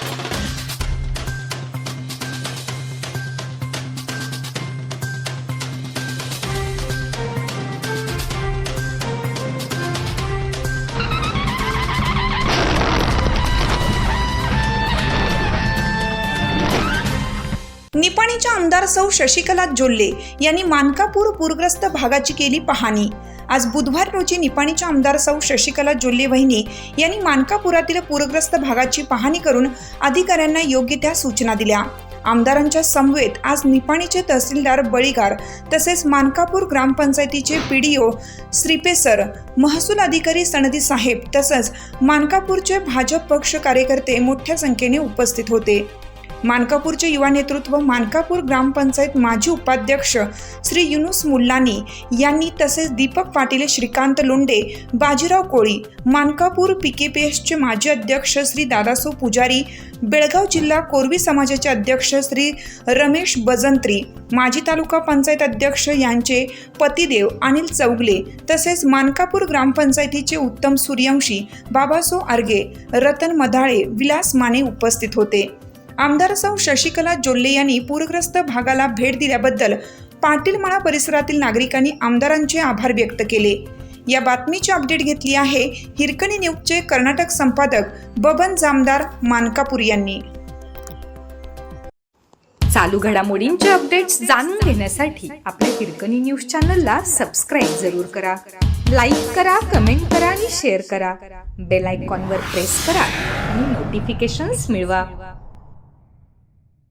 Thank you. निपाणीच्या आमदार सौ शशिकला जोल्ले यांनी मानकापूर पूरग्रस्त भागाची केली पाहणी. आज बुधवार रोजी निपाणीच्या आमदार सौ शशिकला जोल्ले वहिनी यांनी मानकापुरातील पूरग्रस्त भागाची पाहणी करून अधिकाऱ्यांना योग्य त्या सूचना दिल्या. आमदारांच्या समवेत आज निपाणीचे तहसीलदार बळीगार तसेच मानकापूर ग्रामपंचायतीचे पीडीओ श्रीपेसर महसूल अधिकारी सनदी साहेब तसंच मानकापूरचे भाजप पक्ष कार्यकर्ते मोठ्या संख्येने उपस्थित होते. मानकापूरचे युवा नेतृत्व मानकापूर ग्रामपंचायत माजी उपाध्यक्ष श्री युनुस मुल्लानी यांनी तसेच दीपक पाटील श्रीकांत लोंडे बाजीराव कोळी मानकापूर पीकेपीएसचे माजी अध्यक्ष श्री दादासो पुजारी बेळगाव जिल्हा कोरवी समाजाचे अध्यक्ष श्री रमेश बजंत्री माजी तालुका पंचायत अध्यक्ष यांचे पतिदेव अनिल चौगले तसेच मानकापूर ग्रामपंचायतीचे उत्तम सूर्यवंशी बाबासो आर्गे रतन मधाळे विलास माने उपस्थित होते. आमदार सौ शशिकला जोल्ले यांनी पूरग्रस्त भागाला भेट दिल्याबद्दल पाटीलमाळा परिसरातील नागरिकांनी आमदारांचे आभार व्यक्त केले. या बातमीची अपडेट घेतली आहे हिरकणी न्यूजचे कर्नाटक संपादक बबन जामदार मानकापूर यांनी. चालू घडामोडींचे अपडेट्स जाणून घेण्यासाठी आपल्या हिरकणी न्यूज चॅनलला सबस्क्राईब जरूर करा. लाईक करा कमेंट करा आणि शेअर करा. बेल आयकॉनवर प्रेस करा आणि नोटिफिकेशन्स मिळवा.